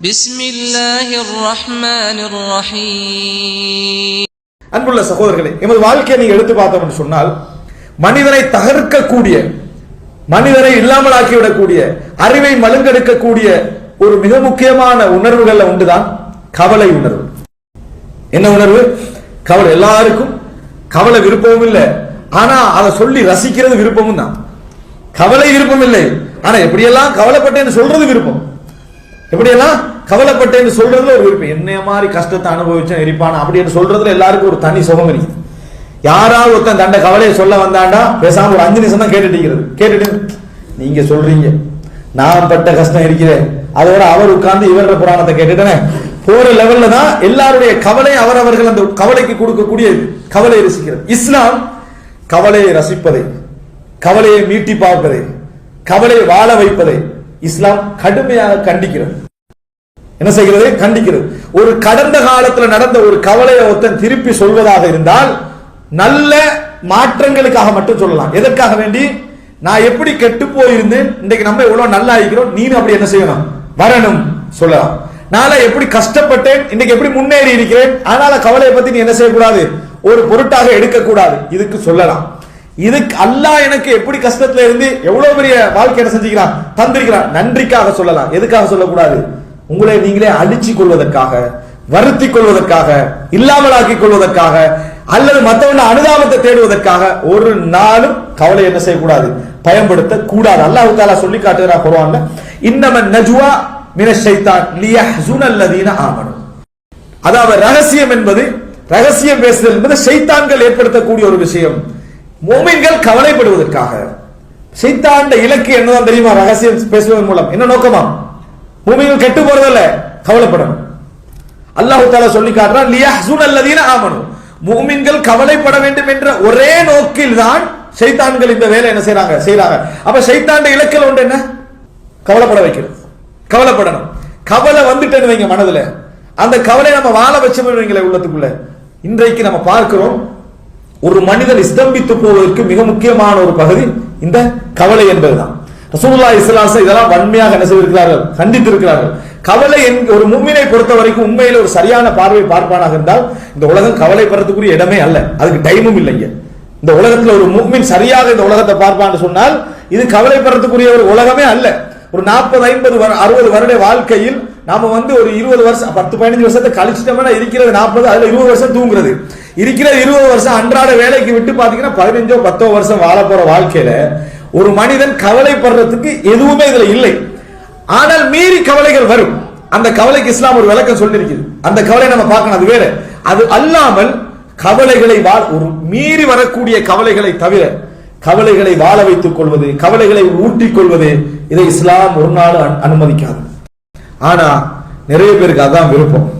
بسم الله الرحمن الرحيم அன்புள்ள சகோதரர்களே எமது வாழ்க்கையை நீங்க எடுத்து பார்த்தோம் என்று சொன்னால் மனிதனை தகர்க்கக்கூடிய மனிதனை இல்லாமலாக்கி விடக்கூடிய அறிவை மழுங்கெடுக்கக்கூடிய ஒரு மிக முக்கியமான உணர்வுகள்ல ஒன்றுதான் கவலை உணர்வு என்ன உணர்வு கவலை எல்லாருக்கும் கவலை விருப்பமும் இல்லை ஆனா அதை சொல்லி ரசிக்கிறது விருப்பமும் தான் கவலை விருப்பம் இல்லை ஆனா எப்படியெல்லாம் கவலைப்பட்டேன்னு சொல்றது விருப்பம் எப்படியெல்லாம்? கவலைப்பட்டேன்னு சொல்றதுல ஒரு விருப்பம். என்னைய மாதிரி கஷ்டத்தை அனுபவிச்சேன் எரிப்பான. அப்படின்னு சொல்றதுல எல்லாருக்கும் ஒரு தனி சுகம் இருக்குது. யாராவது ஒருத்தன் தண்ட கவலையை சொல்ல வந்தாண்டா பேசாம ஒரு அஞ்சு நிமிஷம் தான் கேட்டுட்டு கேட்டுட்டு நீங்க சொல்றீங்க. நான் பட்ட கஷ்டம் இருக்கிறேன். அதோட அவர் உட்கார்ந்து இவர புராணத்தை கேட்டுட்டேனே. போற லெவல்ல தான் எல்லாருடைய கவலை அவரவர்கள் அந்த கவலைக்கு கொடுக்கக்கூடிய கவலையை ரசிக்கிறது. இஸ்லாம் கவலையை ரசிப்பதை கவலையை மீட்டி பார்ப்பதை கவலையை வாழ வைப்பதை இஸ்லாம் கடுமையாக கண்டிக்கிறது. என்ன செய்கிறது? கண்டிக்கிறது. ஒரு கடந்த காலத்துல நடந்த ஒரு கவலையை ஒருத்தன் திருப்பி சொல்வதாக இருந்தால் நல்ல மாற்றங்களுக்காக மட்டும் சொல்லலாம். எதற்காக வேண்டி? நான் எப்படி கெட்டு போயிருந்தேன் இன்றைக்கு நம்ம எவ்வளவு நல்லா இருக்கிறோம் நீனும் அப்படி என்ன செய்யணும்? வரணும் சொல்லலாம். நான் எப்படி கஷ்டப்பட்டேன் இன்னைக்கு எப்படி முன்னேறி இருக்கிறேன் அதனால கவலையை பத்தி நீ என்ன செய்யக்கூடாது? ஒரு பொருட்டாக எடுக்கக்கூடாது. இதுக்கு சொல்லலாம். இதுக்கு அல்லாஹ் எனக்கு எப்படி கஷ்டத்துல இருந்து எவ்வளவு பெரிய வாழ்க்கை என்ன செஞ்சுக்கிறான்? தந்திருக்கிறான். நன்றிக்காக சொல்லலாம். எதுக்காக சொல்லக்கூடாது? உங்களை நீங்களே அழிச்சு கொள்வதற்காக வருத்தி கொள்வதற்காக இல்லாமலாக்கிக் கொள்வதற்காக அல்லது மற்றவன அனுதாபத்தை தேடுவதற்காக ஒரு நாளும் கவலை என்ன செய்யக்கூடாது? பயன்படுத்த கூடாது. அல்லாஹ் தாலா சொல்லி காட்டுகிறா குரான்ல இன்னம நஜுவா மின ஷைத்தான் லியஹ்சுன அல்லதீன ஆமனு. அதாவது ரகசியம் என்பது ரகசியம் பேசுதல் என்பது சைத்தான்கள் ஏற்படுத்தக்கூடிய ஒரு விஷயம். மோமின்கள் கவலைப்படுவதற்காக. சைத்தாண்ட இலக்கு என்னதான் தெரியுமா? ரகசியம் பேசுவதன் மூலம். என்ன நோக்கமா? மூமின்கள் கெட்டு போறதில்ல. கவலைப்படணும். அல்லாஹு தாலா சொல்லி காட்டுறான் லியஹ்சுன அல்லதீன ஆமனும் மூமின்கள் கவலைப்பட வேண்டும் என்ற ஒரே நோக்கில் தான் ஷைத்தான்கள் இந்த வேலை என்ன செய்யறாங்க செய்யறாங்க அப்ப சைத்தாண்ட இலக்கில் ஒன்று என்ன? கவலைப்பட வைக்கிறது கவலைப்படணும். கவலை வந்துட்டேன்னு வைங்க மனதுல. அந்த கவலை நம்ம வாழ வச்சவங்களே உள்ளத்துக்குள்ள. இன்றைக்கு நம்ம பார்க்கிறோம் ஒரு மனிதன் ஸ்தம்பித்து போவதற்கு மிக முக்கியமான ஒரு பகுதி இந்த கவலை என்பதுதான். ரசூலுல்லாஹி இஸ்லாச இதெல்லாம் வன்மையாக என்ன செய்திருக்கிறார்கள்? கண்டித்திருக்கிறார்கள். கவலை என் ஒரு மும்மினை பொறுத்த வரைக்கும் உண்மையில ஒரு சரியான பார்வை பார்ப்பானாக இருந்தால் இந்த உலகம் கவலைப்படுறதுக்குரிய இடமே அல்ல. அதுக்கு டைமும் இல்லைங்க இந்த உலகத்துல ஒரு முக்மின் சரியாக இந்த உலகத்தை பார்ப்பான்னு சொன்னால் இது கவலைப்படுறதுக்குரிய ஒரு உலகமே அல்ல. ஒரு நாற்பது ஐம்பது அறுபது வருட வாழ்க்கையில் நாம வந்து ஒரு இருபது வருஷம் பத்து பதினஞ்சு வருஷத்தை கழிச்சிட்டோம்னா இருக்கிறது நாற்பது அதுல இருபது வருஷம் தூங்குறது. இருக்கிற இருபது வருஷம் அன்றாட வேலைக்கு விட்டு பாத்தீங்கன்னா பதினஞ்சோ பத்தோ வருஷம் வாழ போற வாழ்க்கையில ஒரு மனிதன் கவலைப்படுறதுக்கு எதுவுமே இதுல இல்லை. ஆனால் மீறி கவலைகள் வரும். அந்த கவலைக்கு இஸ்லாம் ஒரு விளக்கம் சொல்லியிருக்குது. அந்த கவலை நம்ம பார்க்கணும் அது வேற. அது அல்லாமல் கவலைகளை வாழ் ஒரு மீறி வரக்கூடிய கவலைகளை தவிர கவலைகளை வாழ வைத்துக் கொள்வது கவலைகளை ஊட்டிக் கொள்வது இதை இஸ்லாம் ஒரு நாள் அனு- அனுமதிக்காது. ஆனா நிறைய பேருக்கு அதான் விருப்பம்.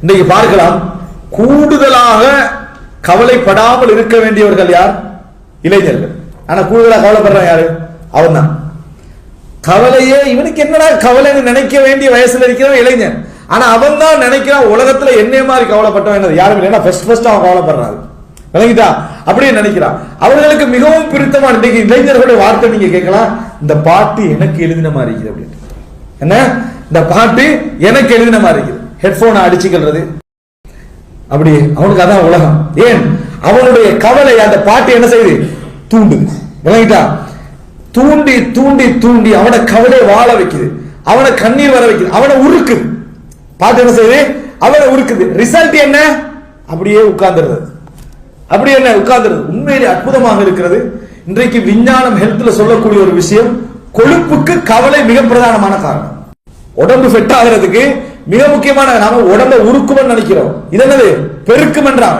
இன்னைக்கு பார்க்கலாம் கூடுதலாக கவலைப்படாமல் இருக்க வேண்டியவர்கள் யார்? இளைஞர்கள். ஆனா கூடுதலாக கவலைப்படுறான் யாரு? அவன் தான் கவலையே இவனுக்கு என்னடா கவலைன்னு நினைக்க வேண்டிய வயசுல இருக்கிறவன் இளைஞன். ஆனா அவன் தான் நினைக்கிறான் உலகத்துல என்ன மாதிரி கவலைப்பட்டவன் என்னது? யாரும் இல்லைன்னா ஃபர்ஸ்ட் ஃபர்ஸ்ட் அவன் கவலைப்படுறாரு விளங்கிட்டா? அப்படியே நினைக்கிறான். அவர்களுக்கு மிகவும் பிடித்தமான இன்னைக்கு இளைஞர்களுடைய வார்த்தை நீங்க கேட்கலாம். இந்த பாட்டு எனக்கு எழுதின மாதிரி இருக்குது அப்படின்னு என்ன? இந்த பாட்டு எனக்கு எழுதின மாதிரி இருக்குது. ஹெட்ஃபோனை அடிச்சுக்கிறது அப்படி அவனுக்கு அதான் உலகம். ஏன்? அவனுடைய கவலை அந்த பாட்டு என்ன செய்யுது? தூண்டுது. விளங்கிட்டா? தூண்டி தூண்டி தூண்டி அவனை கவலை வாழ வைக்குது. அவனை கண்ணீர் வர வைக்குது. அவனை உருக்குது. பார்த்து என்ன செய்யுது? அவனை உருக்குது. ரிசல்ட் என்ன? அப்படியே உட்கார்ந்துருது அப்படியே என்ன? உட்கார்ந்துருது உண்மையிலே அற்புதமாக இருக்கிறது. இன்றைக்கு விஞ்ஞானம் ஹெல்த்ல சொல்லக்கூடிய ஒரு விஷயம் கொழுப்புக்கு கவலை மிக பிரதானமான காரணம். உடம்பு ஃபிட் ஆகிறதுக்கு மிக முக்கியமான நாம உடம்ப உருக்குமன்னு நினைக்கிறோம். இது என்னது? பெருக்குமன்றான்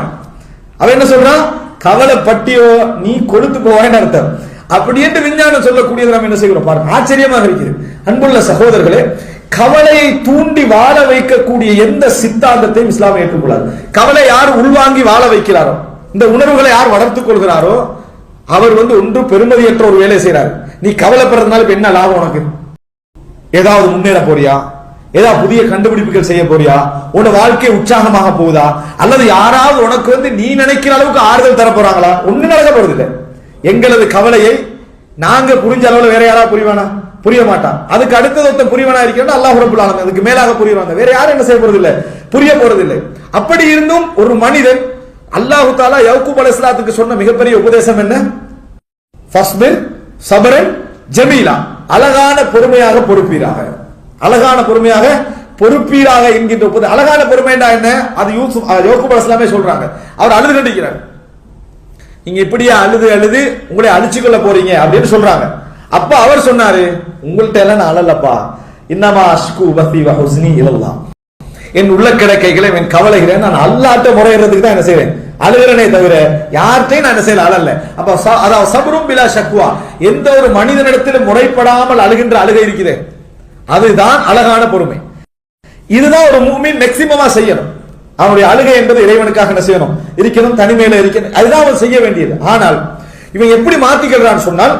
அவன் என்ன சொல்றான்? கவலை பட்டியோ நீ கொழுத்து போவான்னு அர்த்தம். அப்படி என்று விஞ்ஞானம் சொல்லக்கூடியது நம்ம என்ன செய்கிறோம்? பாருங்க ஆச்சரியமாக இருக்கிறது. அன்புள்ள சகோதரர்களே கவலையை தூண்டி வாழ வைக்கக்கூடிய எந்த சித்தாந்தத்தையும் இஸ்லாம் ஏற்றுக்கொள்ளாது. கவலை யார் உள்வாங்கி வாழ வைக்கிறாரோ இந்த உணர்வுகளை யார் வளர்த்துக் கொள்கிறாரோ அவர் வந்து ஒன்று பெருமதியற்ற ஒரு வேலை செய்கிறார் நீ கவலைப்படுறதுனால இப்ப என்ன லாபம் உனக்கு? ஏதாவது முன்னேற போறியா? ஏதாவது புதிய கண்டுபிடிப்புகள் செய்ய போறியா? உன் வாழ்க்கை உற்சாகமாக போகுதா? அல்லது யாராவது உனக்கு வந்து நீ நினைக்கிற அளவுக்கு ஆறுதல் தர போறாங்களா? ஒண்ணு நடக்க போறது இல்லை எங்களது கவலையை நாங்க புரிஞ்ச அளவுல வேற யாராவது புரிவானா? புரிய மாட்டான். அதுக்கு அடுத்தது ஒருத்தன் புரியவனா இருக்கிறான் அல்லாஹ் ரபுல் ஆலமீன் அதுக்கு மேலாக புரியவாங்க வேற யாரும் என்ன செய்ய போறது இல்லை புரிய போறது இல்லை அப்படி இருந்தும் ஒரு மனிதன் அல்லாஹு தாலா யவுக்கூப் அலைஹிஸ்ஸலாத்துக்கு சொன்ன மிகப்பெரிய உபதேசம் என்ன? ஃபஸ்பிர் சபரன் ஜமீலா. அழகான பொறுமையாக பொறுப்பீராக. அழகான பொறுமையாக பொறுப்பீராக என்கின்ற ஒப்புதல் அழகான பொறுமைண்டா என்ன? அது யூசுப் அஹ், அஸ்லாமே சொல்றாங்க. அவர் அழுது கண்டிக்கிறார். நீங்க இப்படியே அழுது அழுது உங்களை அழிச்சுக்கொள்ள போறீங்க அப்படின்னு சொல்றாங்க. அப்ப அவர் சொன்னாரு உங்கள்ட்ட எல்லாம் நான் அழலப்பா. இன்னமா அஷ்கு பத்தி வஹுஸ்னி இலல்லாம் என் உள்ள கிடக்கைகளை என் கவலைகளை நான் அல்லாட்ட முறையிறதுக்கு தான் என்ன செய்வேன். அழுகிறனே தவிர யார்கிட்டையும் நான் என்ன செய்யல அழல. அப்ப அதாவது சபரும் பிலா சக்குவா எந்த ஒரு மனிதனிடத்திலும் முறைப்படாமல் அழுகின்ற அழுகை இருக்கிறேன் அதுதான் அழகான பொறுமை. இதுதான் ஒரு மூமின் மேக்சிமமா செய்யணும். அவனுடைய அழுகை என்பது இறைவனுக்காக என்ன செய்யணும்? இருக்கணும் தனிமையில இருக்கணும். அதுதான் அவன் செய்ய வேண்டியது. ஆனால் இவன் எப்படி மாத்திக்கிறான்னு சொன்னால்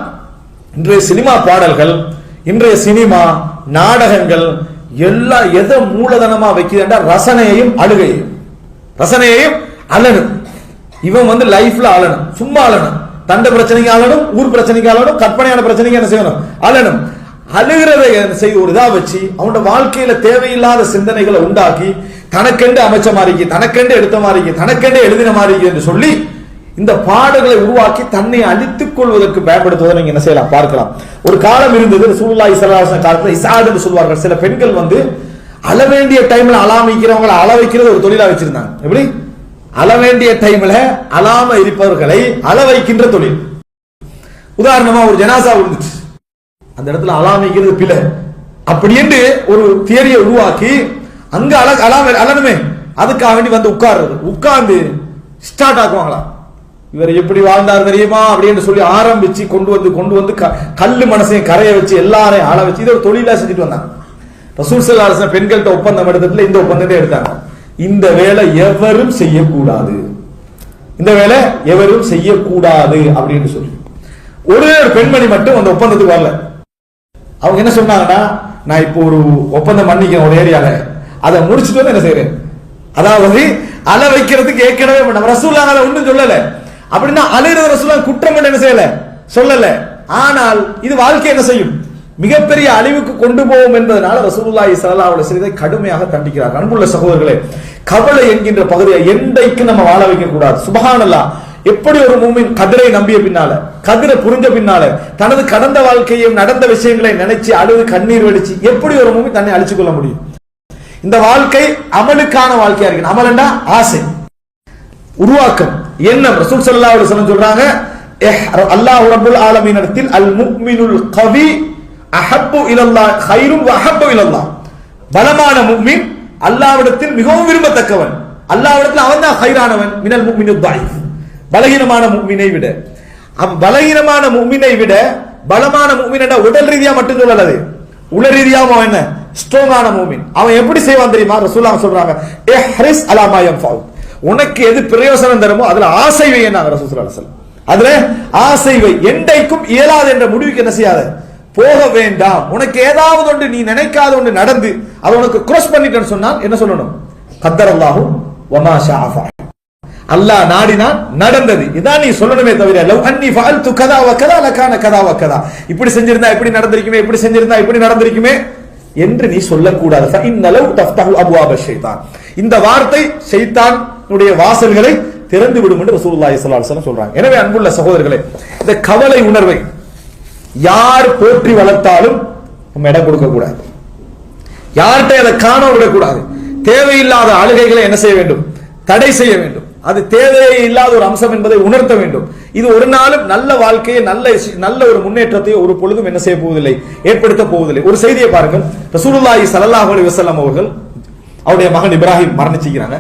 இன்றைய சினிமா பாடல்கள் இன்றைய சினிமா நாடகங்கள் எல்லாம் எதை மூலதனமா வைக்குதுன்னா ரசனையையும் அழுகையையும். ரசனையையும் அழணும் இவன் வந்து லைஃப்ல அழணும் சும்மா அழணும் தண்ட பிரச்சனைக்கு அழணும் ஊர் பிரச்சனைக்கு அழணும் கற்பனையான பிரச்சனைக்கு என்ன செய்யணும்? அழணும் அழுகிறத செய்து செய்ய ஒரு இதாக வச்சு அவனோட வாழ்க்கையில தேவையில்லாத சிந்தனைகளை உண்டாக்கி தனக்கெண்டு அமைச்ச மாதிரிக்கு தனக்கெண்டு எடுத்த மாதிரி தனக்கெண்டு எழுதின மாதிரிக்கு என்று சொல்லி இந்த பாடுகளை உருவாக்கி தன்னை அழித்துக் கொள்வதற்கு பயன்படுத்துவதை நீங்க என்ன செய்யலாம்? பார்க்கலாம். ஒரு காலம் இருந்தது சூழ்நாய் இசலாசன காலத்துல இசாத் என்று சொல்வார்கள். சில பெண்கள் வந்து அழ வேண்டிய டைம்ல அலாமிக்கிறவங்களை அள வைக்கிறது ஒரு தொழிலா வச்சிருந்தாங்க. எப்படி? அள வேண்டிய டைம்ல அலாம இருப்பவர்களை அள வைக்கின்ற தொழில். உதாரணமா ஒரு ஜனாசா இருந்துச்சு. அந்த இடத்துல அலாமிக்கிறது பிழை. அப்படி என்று ஒரு தியரியை உருவாக்கி அங்க அல அலாம அலனுமே அதுக்காக வேண்டி வந்து உட்கார்றது. உட்கார்ந்து ஸ்டார்ட் ஆக்குவாங்களாம் இவர் எப்படி வாழ்ந்தார் தெரியுமா? அப்படின்னு சொல்லி ஆரம்பிச்சு கொண்டு வந்து கொண்டு வந்து க- கல்லு மனசையும் கரைய வச்சு எல்லாரையும் ஆள வச்சு இதை ஒரு தொழிலா செஞ்சுட்டு வந்தாங்க. ரசூல் செல்லா அரசு பெண்கள்கிட்ட ஒப்பந்தம் எடுத்ததுல இந்த ஒப்பந்தத்தை எடுத்தாங்க. இந்த வேலை எவரும் செய்யக்கூடாது. இந்த வேலை எவரும் செய்யக்கூடாது அப்படின்னு சொல்லி. ஒரே ஒரு பெண்மணி மட்டும் அந்த ஒப்பந்தத்துக்கு வரல. அவங்க என்ன சொன்னாங்கன்னா நான் இப்போ ஒரு ஒப்பந்தம் பண்ணிக்கிறேன் ஒரு ஏரியாவில் அதை முடிச்சுட்டு வந்து என்ன செய்யறேன்? அதாவது அலை வைக்கிறதுக்கு ஏற்கனவே நம்ம ரசூல்லா அதை சொல்லலை சொல்லல. அப்படின்னா அலையிறது ரசூலா குற்றம் என்ன செய்யல? சொல்லல. ஆனால் இது வாழ்க்கை என்ன செய்யும்? மிகப்பெரிய அழிவுக்கு கொண்டு போவோம் என்பதனால ரசூலுல்லாஹி ஸல்லல்லாஹு அலைஹி வஸல்லம் கடுமையாக தண்டிக்கிறார் அன்புள்ள சகோதரர்களே கவலை என்கின்ற பகுதியை எண்டைக்கு நம்ம வாழ வைக்க கூடாது சுபஹானல்லாஹ். எப்படி ஒரு மூமின் கதிரை நம்பிய பின்னால கதிரை புரிஞ்ச பின்னால தனது கடந்த வாழ்க்கையும் நடந்த விஷயங்களை நினைச்சு அழுது கண்ணீர் வடிச்சு எப்படி ஒரு மூமின் தன்னை அழிச்சு கொள்ள முடியும்? இந்த வாழ்க்கை அமலுக்கான வாழ்க்கையா இருக்கு அமலண்டா ஆசை. உருவாக்கம் என்ன ரசூல் சல்லா அலைஹி சொல்றாங்க அல்லாஹ் ரபுல் ஆலமீனத்தில் அல் முக்மினுல் கவி அஹப்பு இலல்லா கைரும் அஹப்பு இலல்லா பலமான முக்மின் அல்லாவிடத்தில் மிகவும் விரும்பத்தக்கவன். அல்லாவிடத்தில் அவன் தான் ஹைரானவன் மினல் முஃமினு தாயிஃப் பலகீனமான முஃமினை விட. அப்ப பலகீனமான முஃமினை விட பலமான முஃமின் உடல் ரீதியா மட்டும் சொல்லலது. உள ரீதியாவும் அவன் என்ன? ஸ்ட்ராங்கான மூமின். அவன் எப்படி செய்வான் தெரியுமா? ரசூலா சொல்றாங்க ஏ ஹரிஸ் அலாமாயம் ஃபாவு உனக்கு எது பிரயோசனம் தருமோ அதுல ஆசை வை என்ன ரசூல் ஸல்லல்லாஹு அதுல ஆசை வை. எண்டைக்கும் இயலாது என்ற முடிவுக்கு என்ன செய்யாத? போக வேண்டாம். உனக்கு ஏதாவது ஒன்று நீ நினைக்காத ஒன்று நடந்து அதை உனக்கு கிராஸ் பண்ணிட்டேன்னு சொன்னால் என்ன சொல்லணும்? கத்தர் அல்லாஹும் வமா ஷாஅ அல்லாஹ் நாடினா நடந்தது. இதான் நீ சொல்லணுமே தவிர லவ் அன்னி ஃபால்து கதா வக்கதா லக்கான கதா வக்கதா இப்படி செஞ்சிருந்தா இப்படி நடந்திருக்குமே இப்படி செஞ்சிருந்தா இப்படி நடந்திருக்குமே என்று நீ சொல்லக்கூடாது. இன்னலவு தஃப்தஹு அபுவாப ஷைத்தான் இந்த வார்த்தை ஷைத்தானுடைய வாசல்களை திறந்து விடும் என்று ரசூலுல்லாஹி ஸல்லல்லாஹு அலைஹி சொல்றாங்க. எனவே அன்புள்ள சகோதரர்களே இந்த கவலை உணர்வை யார் போற்றி வளர்த்தாலும் நம்ம இடம் கொடுக்க கூடாது யார்கிட்ட அதை காண விடக்கூடாது. தேவையில்லாத அழுகைகளை என்ன செய்ய வேண்டும்? தடை செய்ய வேண்டும். அது தேவையே இல்லாத ஒரு அம்சம் என்பதை உணர்த்த வேண்டும். இது ஒரு நாளும் நல்ல வாழ்க்கையை நல்ல நல்ல ஒரு முன்னேற்றத்தை ஒரு பொழுதும் என்ன செய்ய போவதில்லை ஏற்படுத்த போவதில்லை. ஒரு செய்தியை பாருங்கள். ரசூலுல்லாஹி சல்லாஹ் அலி வஸல்லம் அவர்கள் அவருடைய மகன் இப்ராஹிம் மரணிச்சுக்கிறாங்க.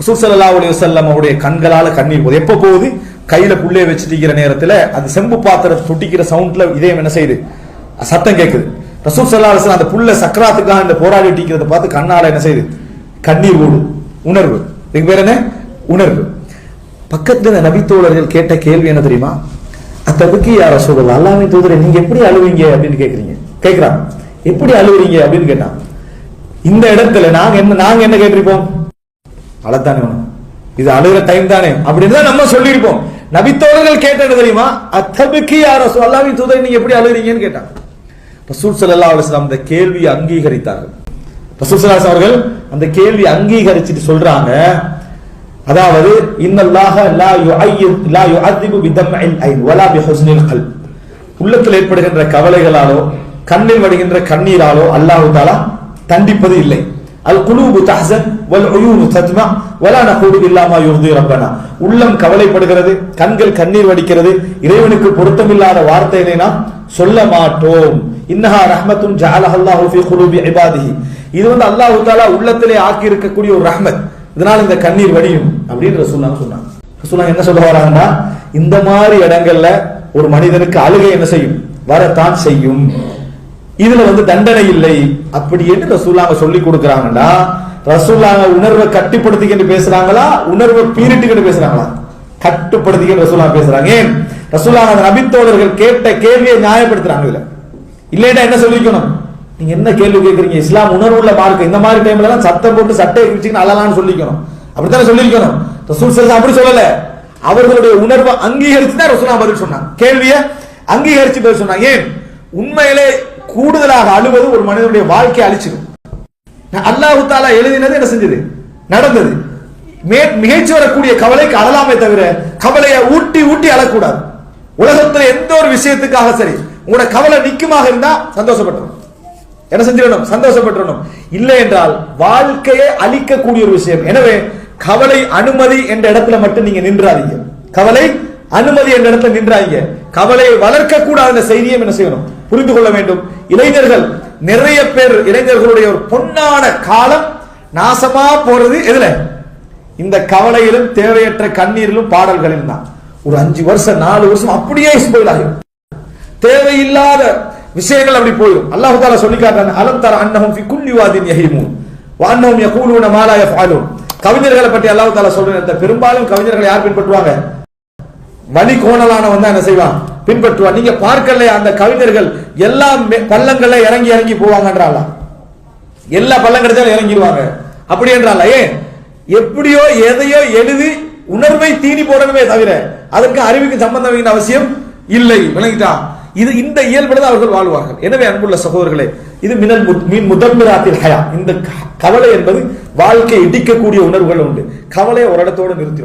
ரசூல் சல்லா அலி வஸல்லம் அவருடைய கண்களால கண்ணீர் போகுது. எப்ப போகுது? கையில புள்ளே வச்சுட்டிருக்கிற நேரத்துல அது செம்பு பாத்திரத்தை தொட்டிக்கிற சவுண்ட்ல இதயம் என்ன செய்யுது? சத்தம் கேட்குது ரசூல் சல்லா அலைஹி அந்த புள்ள சக்கராத்துக்காக இந்த போராடி இருக்கிறத பார்த்து கண்ணால என்ன செய்யுது? கண்ணீர் ஓடும். உணர்வு. இதுக்கு பேர் என்ன? உணர்வு. பக்கத்தில் நபித்தோழர்கள் கேட்ட கேள்வி என்ன தெரியுமா? அத்தபுக்கு யார சொல்றது அல்லாமே தூதரை நீங்க எப்படி அழுவீங்க? அப்படின்னு கேட்குறீங்க கேக்குறாங்க. எப்படி அழுவுறீங்க? அப்படின்னு கேட்டான். இந்த இடத்துல நாங்க என்ன நாங்க என்ன கேட்டிருப்போம்? அழத்தானே வேணும். இது அழுகிற டைம் தானே. அப்படின்னு தான் நம்ம சொல்லியிருப்போம். நபித்தோழர்கள் கேட்டது தெரியுமா? அத்தபுக்கு யார சொல்லாமி தூதரை நீங்க எப்படி அழுகிறீங்கன்னு கேட்டாங்க ரசூல் ஸல்லல்லாஹு அலைஹி அந்த கேள்வியை அங்கீகரித்தார்கள். ரசூல் ஸல்லல்லாஹு அவர்கள் அந்த கேள்வி அங்கீகரிச்சுட்டு சொல்றாங்க அதாவது இன்னல்லாஹ லா யுஐத் லா யுஅதிபு பிதம்இல் ஐன் வலா பிஹுஸ்னில் கல்ப். உள்ளத்தில் ஏற்படுகின்ற கவலைகளாலோ கண்ணில் வடிகின்ற கண்ணீராலோ அல்லாஹ் தாலா தண்டிப்பது இல்லை. அல் குலூபு தஹசன் வல் உயூனு தத்மா வலா நகூலு இல்லாமா யுர்தி ரப்பனா. உள்ளம் கவலைப்படுகிறது கண்கள் கண்ணீர் வடிக்கிறது இறைவனுக்கு பொருத்தமில்லாத வார்த்தைகளை நாம் சொல்ல மாட்டோம். இன்னஹா ரஹ்மத்துன் ஜஅலஹ அல்லாஹு ஃபீ குலூபி இபாதிஹி. இது வந்து அல்லாஹ் தாலா உள்ளத்திலே ஆக்கி இருக்கக்கூடிய ஒரு ரஹ்மத். இதனால இந்த கண்ணீர் வடியும் அப்படின்னு ரசூல்லா சொன்னாங்க. ரசூல்லா என்ன சொல்ல வராங்கன்னா இந்த மாதிரி இடங்கள்ல ஒரு மனிதனுக்கு அழுகை என்ன செய்யும்? வரத்தான் செய்யும். இதுல வந்து தண்டனை இல்லை. அப்படி என்று ரசூல்லாங்க சொல்லி கொடுக்கறாங்கன்னா ரசூல்லாங்க உணர்வை கட்டுப்படுத்திக்கிட்டு பேசுறாங்களா? உணர்வை பீரிட்டுக்கிட்டு பேசுறாங்களா? கட்டுப்படுத்திக்கிட்டு ரசூல்லா பேசுறாங்க. ஏன்? ரசூல்லாங்க நபித்தோழர்கள் கேட்ட கேள்வியை நியாயப்படுத்துறாங்க இதுல. இல்லைன்னா என்ன சொல்லிக்கணும்? நீங்க என்ன கேள்வி கேட்குறீங்க இஸ்லாம் உணர்வுள்ள மார்க்கு. இந்த மாதிரி டைம்ல எல்லாம் சத்தம் போட்டு சட்டையை கிழிச்சிங்கன்னு அழலான்னு சொல்லிக்கணும். அப்படித்தானே சொல்லியிருக்கணும்? ரசூல் சல்லா அப்படி சொல்லல. அவர்களுடைய உணர்வை அங்கீகரிச்சு தான் ரசூலா பதில் சொன்னாங்க. கேள்வியை அங்கீகரிச்சு பதில் சொன்னாங்க. ஏன்? உண்மையிலே கூடுதலாக அழுவது ஒரு மனிதனுடைய வாழ்க்கையை அழிச்சிடும். அல்லாஹு தாலா எழுதினது என்ன செஞ்சது? நடந்தது. மே- மிகைச்சு வரக்கூடிய கவலைக்கு அழலாமே தவிர கவலையை ஊட்டி ஊட்டி அழக்கூடாது. உலகத்துல எந்த ஒரு விஷயத்துக்காக சரி உங்களோட கவலை நிக்குமாக இருந்தா சந்தோஷப்பட்டோம் என்ன செஞ்சிடணும்? சந்தோஷப்பட்டுறணும் இல்லை என்றால் வாழ்க்கையை அழிக்கக்கூடிய ஒரு விஷயம். எனவே கவலை அனுமதி என்ற இடத்துல மட்டும் நீங்க நின்றாதீங்க. கவலை அனுமதி என்ற இடத்துல நின்றாதீங்க. கவலையை வளர்க்க கூடாத செய்தியும் என்ன செய்யணும்? புரிந்து கொள்ள வேண்டும். இளைஞர்கள் நிறைய பேர் இளைஞர்களுடைய ஒரு பொன்னான காலம் நாசமா போறது எதுல? இந்த கவலையிலும் தேவையற்ற கண்ணீரிலும் பாடல்களிலும் தான். ஒரு அஞ்சு வருஷம் நாலு வருஷம் அப்படியே ஸ்போயில் ஆகும் தேவையில்லாத விஷயங்கள் அப்படி போயிடும். அல்லாஹு தாலா சொல்லி காட்டுறாங்க அலம் தர அன்னஹும் ஃபி குல்லி வாதின் யஹீமூன்? வ யகூலூன மா லா கவிஞர்களை பற்றி அல்லாஹு தாலா சொல்ற பெரும்பாலும் கவிஞர்களை யார் பின்பற்றுவாங்க? வலி கோணலானவன் தான் என்ன செய்வான்? பின்பற்றுவான். நீங்க பார்க்கலையா அந்த கவிஞர்கள் எல்லா பள்ளங்கள்ல இறங்கி இறங்கி போவாங்கன்றால எல்லா பள்ளம் கிடைச்சாலும் இறங்கிடுவாங்க. அப்படி என்றால ஏன்? எப்படியோ எதையோ எழுதி உணர்வை தீனி போடணுமே தவிர அதற்கு அறிவுக்கு சம்பந்தம் அவசியம் இல்லை. விளங்கிட்டா? இது இந்த இயல்புல அவர்கள் வாழ்வார்கள். எனவே அன்புள்ள சகோதரர்களே இது மினல் மீன் முதன்மிராத்தில் ஹயா. இந்த கவலை என்பது வாழ்க்கை இடிக்கக்கூடிய உணர்வுகள் உண்டு. கவலையை ஒரு இடத்தோடு நிறுத்தி